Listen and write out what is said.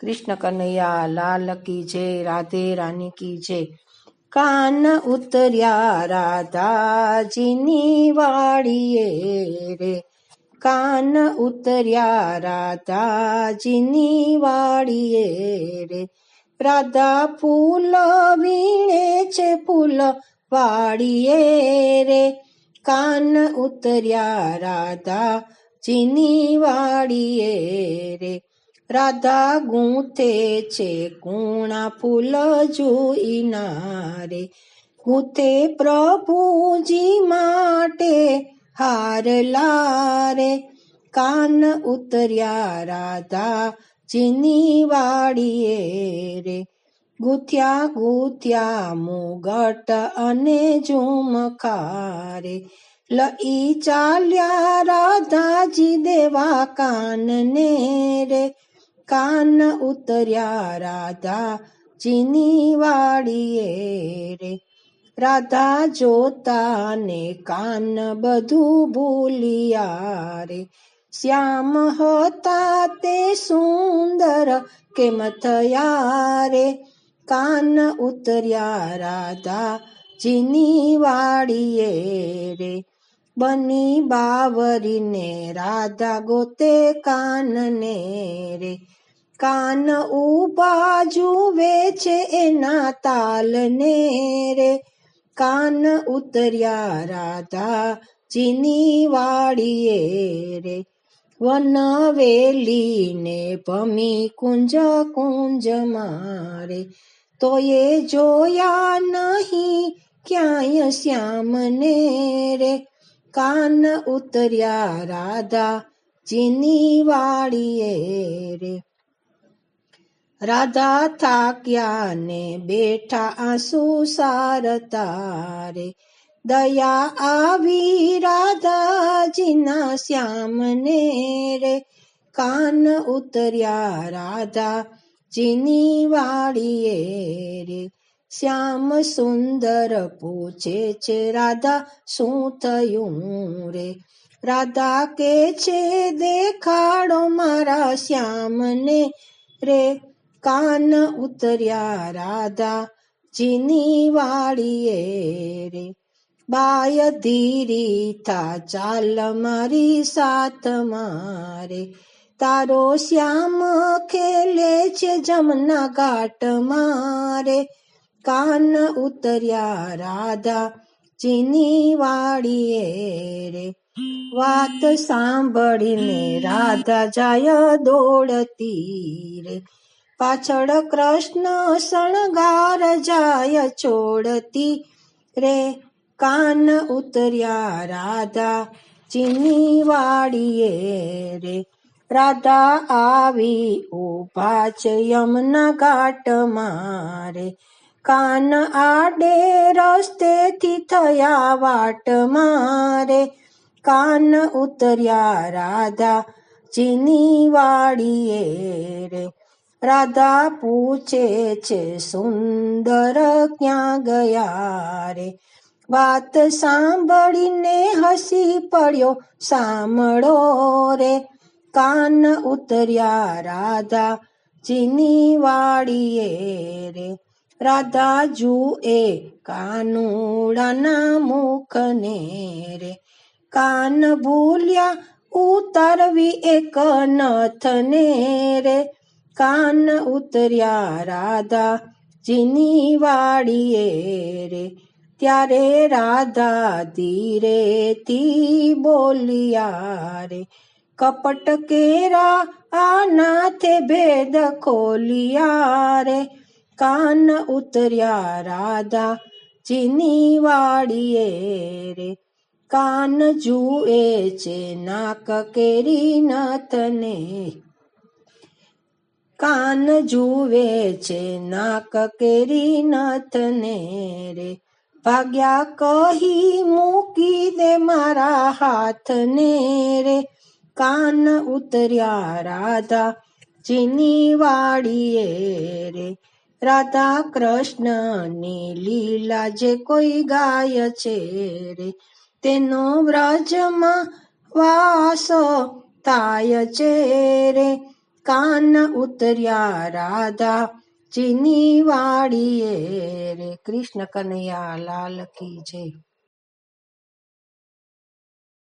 કૃષ્ણ કનૈયા, લાલ કી જય, રાધે રાની કી જય. કાન ઉતર્યા રાધાજીની વાડીએ રે. કાન ઉતર્યા રાધાજીની વાડીએ રે. રાધા ફૂલ વીણે છે ફૂલ વાડીએ રે. કાન ઉતર્યા રાધા જીની વાડીએ રે. રાધા ગૂંથે છે કુણા ફૂલ જોઈના રે ગૂંથે પ્રભુજી માટે હાર લારે. કાન ઉતર્યા રાધા જીની વાડીએ રે. ગુથ્યા ગુથ્યા મુગટ અને ઝુમખારે લઈ ચાલ્યા રાધાજી દેવા કાનને રે. કાન ઉતર્યા, રાધા જીની વાડીએ રે. રાધા જોતા ને કાન બધું ભૂલિયા રે. શ્યામ હતા તે સુંદર કેમ થયા રે? કાન ઉતર્યા, રાધા જીની વાડીએ રે. બની બાવરીને રાધા ગોતે કાનને રે. કાન ઊભા જુવે છે એના તાલને રે. કાન ઉતર્યા રાધા જીની વાડીએ રે. વન વેલીને ભમી કુંજ કુંજ મારે તો એ જોયા નહીં ક્યાંય શ્યામને રે. કાન ઉતર્યા, રાધા જીની વાળીએ રે. રાધા થાક્યા ને બેઠા આંસુ સારતા રે. દયા આવી રાધાજીના શ્યામને રે. કાન ઉતર્યા, રાધા જીની વાળીએ રે. શ્યામ સુંદર પૂછે છે રાધા શું થયું રે? રાધા કે છે, દેખાડો મારા શ્યામને રે. કાન ઉતર્યા રાધા, જીની વાળીએ રે. બાય ધીરી થા, ચાલ મારી સાથ મારે. તારો શ્યામ ખેલે છે જમના ઘાટ મારે કાન ઉતર્યા, રાધા, ચીની વાડીએ રે. વાત સાંભળીને રાધા જાય દોડતી રે. પાછળ કૃષ્ણ શણગાર જાય છોડતી રે. કાન ઉતર્યા, રાધા, ચીની વાડીએ રે. રાધા આવી ઊભા છે, યમના ઘાટ મારે કાન આડે રસ્તેથી થયા વાટ મારે. કાન ઉતર્યા રાધા, ચીની વાડીએ રે. રાધા પૂછે છે, સુંદર ક્યાં ગયા રે? વાત સાંભળીને હસી પડ્યો, સાંભળો રે. કાન ઉતર્યા રાધા, ચીની વાડીએ રે. રાધા જુએ કાનુડાના મુખને રે. કાન ભૂલ્યા ઉતારવી એક નથને રે. કાન ઉતર્યા રાધા જીની વાડીએ રે. ત્યારે રાધા ધીરે થી બોલિયા રે. કપટ કેરા આ નાથે ભેદ ખોલિયા રે. કાન ઉતર્યા, રાધા, ચીની વાડીએ રે. કાન જુએ છે, નાક કેરી નાથને. કાન જુએ છે, નાક કેરી નાથને રે. ભાગ્યા કહી મૂકી દે મારા હાથને રે. કાન ઉતર્યા, રાધા, ચીની વાડીએ રે. રાધા કૃષ્ણની લીલા જે કોઈ ગાય છે રે, તેનો વ્રજમાં વાસ થાય છે રે. કાન ઉતર્યા રાધા ચીની વાડીએ રે, કૃષ્ણ કનૈયા લાલ કી જય.